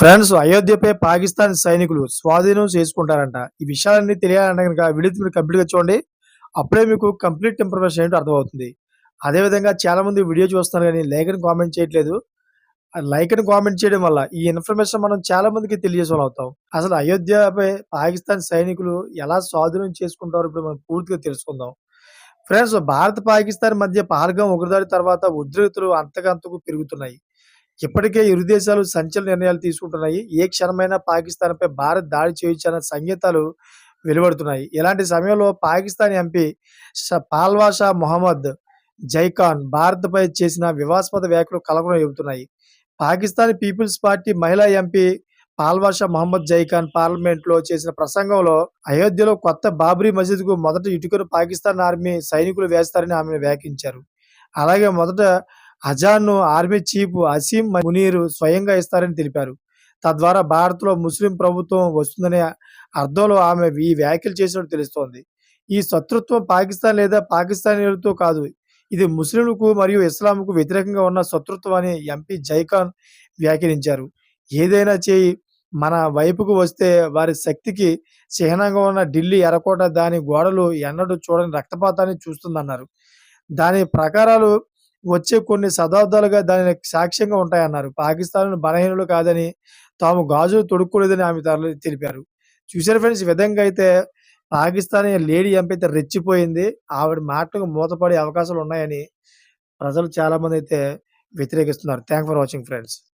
Friends అయోధ్యపై Pakistan సైనికులు స్వాధీనం చేసుకుంటారంట. ఈ విషయాలన్నీ తెలియాలంటే కనుక వీడియో మీరు కంప్లీట్గా చూడండి. అప్పుడే మీకు కంప్లీట్ ఇన్ఫర్మేషన్ ఏంటో అర్థమవుతుంది. అదేవిధంగా చాలామంది వీడియో చూస్తున్నారు కానీ లైక్ అని కామెంట్ చేయట్లేదు. లైక్ అని కామెంట్ చేయడం వల్ల ఈ ఇన్ఫర్మేషన్ మనం చాలా మందికి తెలియజేసే అవుతాం అసలు అయోధ్యపై పాకిస్తాన్ సైనికులు ఎలా స్వాధీనం చేసుకుంటారో ఇప్పుడు మనం పూర్తిగా తెలుసుకుందాం. ఫ్రెండ్స్ భారత్ పాకిస్తాన్ మధ్య పార్గం ఉగ్రదాడి తర్వాత ఉద్రిక్తులు అంతకంతకు పెరుగుతున్నాయి. ఇప్పటికే ఇరు దేశాలు సంచలన నిర్ణయాలు తీసుకుంటున్నాయి. ఏ క్షణమైనా పాకిస్తాన్పై భారత్ దాడి చేయొచ్చన్న సంకేతాలు వెలువడుతున్నాయి. ఇలాంటి సమయంలో పాకిస్తాన్ ఎంపీ పాల్వాషా మొహమ్మద్ జైఖాన్ భారత్పై చేసిన వివాస్పద వ్యాఖ్యలు కలకలం చెబుతున్నాయి పాకిస్తాన్ పీపుల్స్ పార్టీ మహిళా ఎంపీ పాల్వాషా మహమ్మద్ జైఖాన్ పార్లమెంట్లో చేసిన ప్రసంగంలో అయోధ్యలో కొత్త బాబ్రీ మసీదుకు మొదట ఇటుకను పాకిస్తాన్ ఆర్మీ సైనికులు వేస్తారని ఆమె వ్యాఖ్యించారు అలాగే మొదట అజాన్ను ఆర్మీ చీఫ్ అసీం మునీర్ స్వయంగా ఇస్తారని తెలిపారు. తద్వారా భారత్లో ముస్లిం ప్రభుత్వం వస్తుందనే అర్థంలో ఆమె ఈ వ్యాఖ్యలు చేసినట్టు తెలుస్తోంది. ఈ శత్రుత్వం పాకిస్తాన్ లేదా పాకిస్తానీలతో కాదు ఇది ముస్లింలకు మరియు ఇస్లాంకు వ్యతిరేకంగా ఉన్న శత్రుత్వం అని ఎంపీ జైఖాన్ వ్యాఖ్యానించారు. ఏదైనా చేయి మన వైపుకు వస్తే వారి శక్తికి చిహ్నంగా ఉన్న ఢిల్లీ ఎర్రకోట దాని గోడలు ఎన్నడూ చూడని రక్తపాతాన్ని చూస్తుందన్నారు. దాని ప్రకారాలు వచ్చే కొన్ని శతాబ్దాలుగా దాని సాక్ష్యంగా ఉంటాయన్నారు. పాకిస్తాన్ బలహీనులు కాదని తాము గాజులు తొడుక్కోలేదని ఆమె తరలి- తెలిపారు. చూసారు ఫ్రెండ్స్ ఈ విధంగా అయితే పాకిస్తాన్ లేడీ ఎంపీ అయితే రెచ్చిపోయింది. ఆవిడ మాటకు మూతపడే అవకాశాలు ఉన్నాయని ప్రజలు చాలా మంది అయితే వ్యతిరేకిస్తున్నారు. Thank for watching friends